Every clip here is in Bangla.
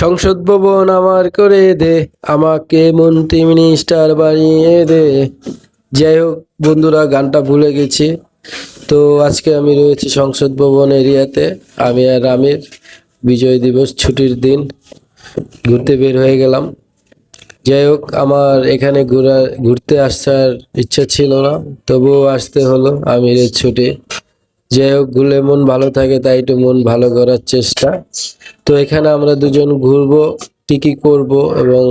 সংসদ ভবন আমার করে দে, আমাকে মন্ত্রী মিনিস্টার বানিয়ে দে। যাই হোক, বন্ধুরা, গানটা ভুলে গেছি। তো আজকে আমি রয়েছি সংসদ ভবন এরিয়াতে। আমি আর রামের বিজয় দিবস ছুটির দিন ঘুরতে বের হয়ে গেলাম। যাই হোক, আমার এখানে ঘোরা, ঘুরতে আসার ইচ্ছা ছিল না, তবুও আসতে হলো আমিরের ছুটি। যাই হোক, ঘুরলে মন ভালো থাকে, তাই একটু মন ভালো করার চেষ্টা। তো এখানে আমরা দুজন ঘুরবো, কি করব এবং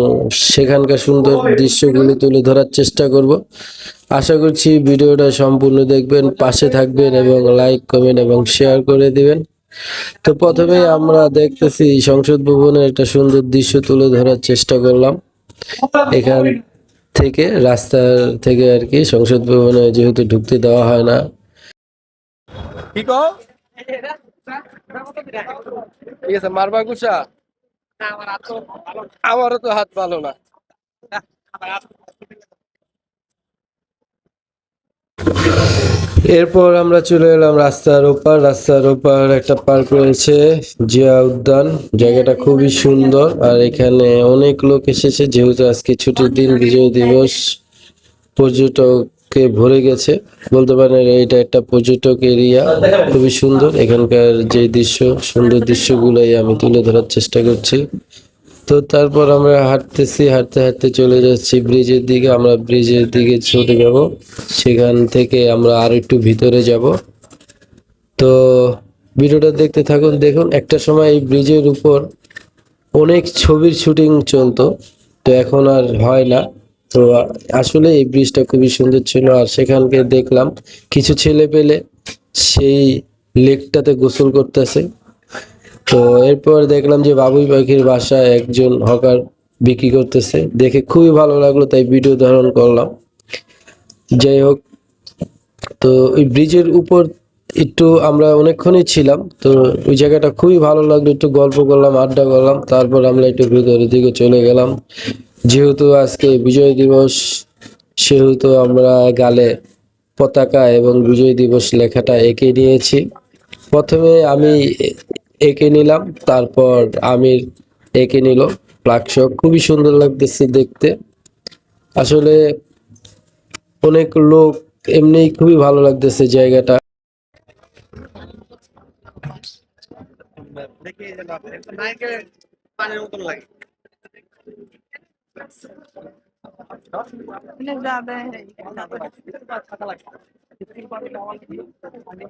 সেখানকার সুন্দর দৃশ্যগুলো তুলে ধরার চেষ্টা করব। আশা করছি ভিডিওটা সম্পূর্ণ দেখবেন, পাশে থাকবেন এবং লাইক কমেন্ট এবং শেয়ার করে দিবেন। তো প্রথমে আমরা দেখতেছি সংসদ ভবনের একটা সুন্দর দৃশ্য তুলে ধরার চেষ্টা করলাম। এখান থেকে রাস্তার থেকে আর কি সংসদ ভবনে যেহেতু ঢুকতে দেওয়া হয় না ঠিক আছে, মারবা আমারও তো হাত ভালো না। এরপর আমরা চলে এলাম রাস্তার ওপার। রাস্তার ওপার একটা পার্ক রয়েছে, জিয়া উদ্যান। জায়গাটা খুবই সুন্দর আর এখানে অনেক লোক এসেছে, যেহেতু আজকে ছুটির দিন, বিজয় দিবস, পর্যটকে ভরে গেছে, বলতে পারেন এটা একটা পর্যটক এরিয়া, খুবই সুন্দর। এখানকার যে দৃশ্য, সুন্দর দৃশ্যগুলোই আমি তুলে ধরার চেষ্টা করছি। তো তারপর আমরা হাঁটতেছি, হাঁটতে হাঁটতে চলে যাচ্ছি ব্রিজের দিকে। আমরা ব্রিজের দিকে চলে যাব, সেখান থেকে আমরা আর একটু ভিতরে যাব। তো ভিডিওটা দেখতে থাকুন, দেখুন, একটা সময় এই ব্রিজের উপর অনেক ছবির শুটিং চলতো, তো এখন আর হয় না। তো, আসলে এই ব্রিজটা খুবই সুন্দর ছিল আর সেখানকে দেখলাম কিছু ছেলে পেলে সেই লেকটাতে গোসল করতেছে। তো, এরপর দেখলাম যে বাবুই পাখির বাসায় একজন হকার বিক্রি করতেছে। দেখে খুবই ভালো লাগল, তাই ভিডিও ধারণ করলাম। যাই হোক, তো ওই ব্রিজের উপর একটু আমরা অনেকক্ষণই ছিলাম, তো ওই জায়গাটা খুবই ভালো লাগল। একটু গল্প করলাম, আড্ডা করলাম, তারপর আমরা একটু ভিতরের দিকে চলে গেলাম। যেহেতু আজকে বিজয় দিবস, সেহেতু আমরা গালে পতাকা এবং বিজয় দিবস লেখাটা এঁকে নিয়েছি। প্রথমে আমি এঁকে নিলাম, তারপর আমির এঁকে নিল। প্লাকশক খুবই সুন্দর লাগতেছে দেখতে। আসলে অনেক লোক এমনি খুবই ভালো লাগতেছে জায়গাটা।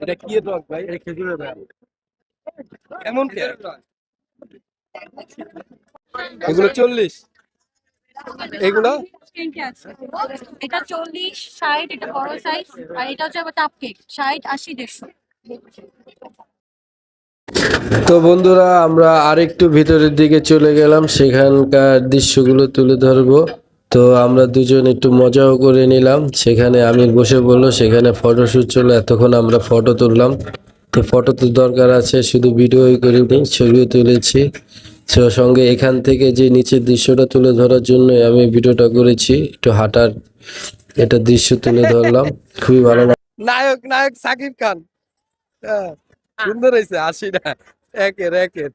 এটা কি রক ভাই? এটা খেজুরের রক এমন কে এগুলো চল্লিশ। এগুলো? এটা চল্লিশ, ষাট, এটা বড় সাইজ আর এটা হচ্ছে কাপ কেক ষাট, আশি, দেড়শো। তো বন্ধুরা আমরা আরেকটু ভিতরের দিকে চলে গেলাম। সেখানকার দৃশ্যগুলো তুলে ধরবো। তো আমরা দুজন একটু মজাও করে নিলাম। সেখানে আমির বসে বলল সেখানে ফটোশুট চলো এতক্ষণ আমরা ফটো তুললাম। তো ফটো তো দরকার আছে শুধু ভিডিওই করিনি ছবিও তুলেছি। তো সঙ্গে এখান থেকে যে নিচের দৃশ্যটা তুলে ধরার জন্য আমি ভিডিওটা করেছি একটু হাঁটার এটা দৃশ্য তুলে ধরলাম। খুবই ভালো। নায়ক নায়ক সাকিব খান। হ্যাঁ, সুন্দর হয়েছে আসি না একের। একের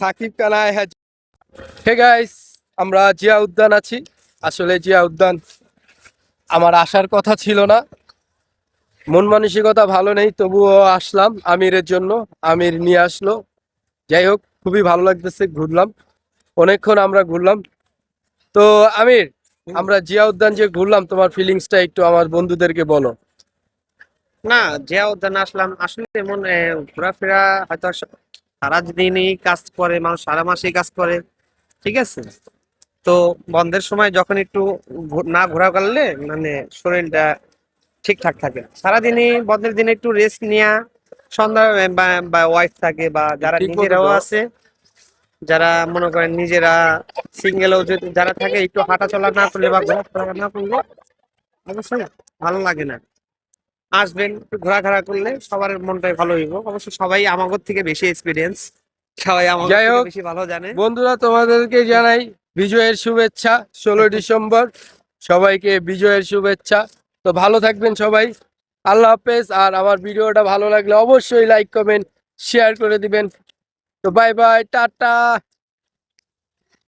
সাকিব খান হ্যাঁ হে গাইস আমরা জিয়া উদ্যান আছি। আসলে জিয়া উদ্যান আমার আসার কথা ছিল না। মন মানসিকতা ভালো নেই তবুও আসলাম আমিরের জন্য। আমির নিয়ে আসলো। যাই হোক খুবই ভালো লাগতেছে ঘুরলাম। অনেকক্ষণ আমরা ঘুরলাম। তো আমির আমরা জিয়া উদ্যান যে ঘুরলাম তোমার ফিলিংসটা একটু আমার বন্ধুদেরকে বলো। না জিয়া উদ্যানে আসলাম। আসলে এমন ঘোরাফেরা হয়তো সারাদিনই কাজ করে মানুষ সারা মাসেই কাজ করে ঠিক আছে? তো বন্ধের সময় যখন একটু না ঘোরা করলে মানে শরীরটা ঠিকঠাক থাকে। সারাদিনই বন্ধের দিনে একটু রেস্ট নেওয়া সন্ধ্যা বা- ওয়াইফ থাকে বা যারা নিজেরাও আছে যারা মনে করেন নিজেরা সিঙ্গেলও যদি যারা থাকে একটু হাঁটাচলা না করলে বা ঘোরাফেরা না করলে অবশ্যই ভালো লাগে না। আসবেন একটু ঘোরাঘেরা করলে সবার মনটাই ভালো হইব। অবশ্য সবাই আমাগর থেকে বেশি এক্সপিরিয়েন্স সবাই আমার যাই হোক, বেশি ভালো জানে। বন্ধুরা তোমাদেরকে জানাই বিজয়ের শুভেচ্ছা ষোলো ডিসেম্বর। সবাইকে বিজয়ের শুভেচ্ছা। তো ভালো থাকবেন সবাই। আল্লাহ হাফেজ। আর আমার ভিডিওটা ভালো লাগলে অবশ্যই লাইক কমেন্ট শেয়ার করে দিবেন। তো বাই বাই টাটা।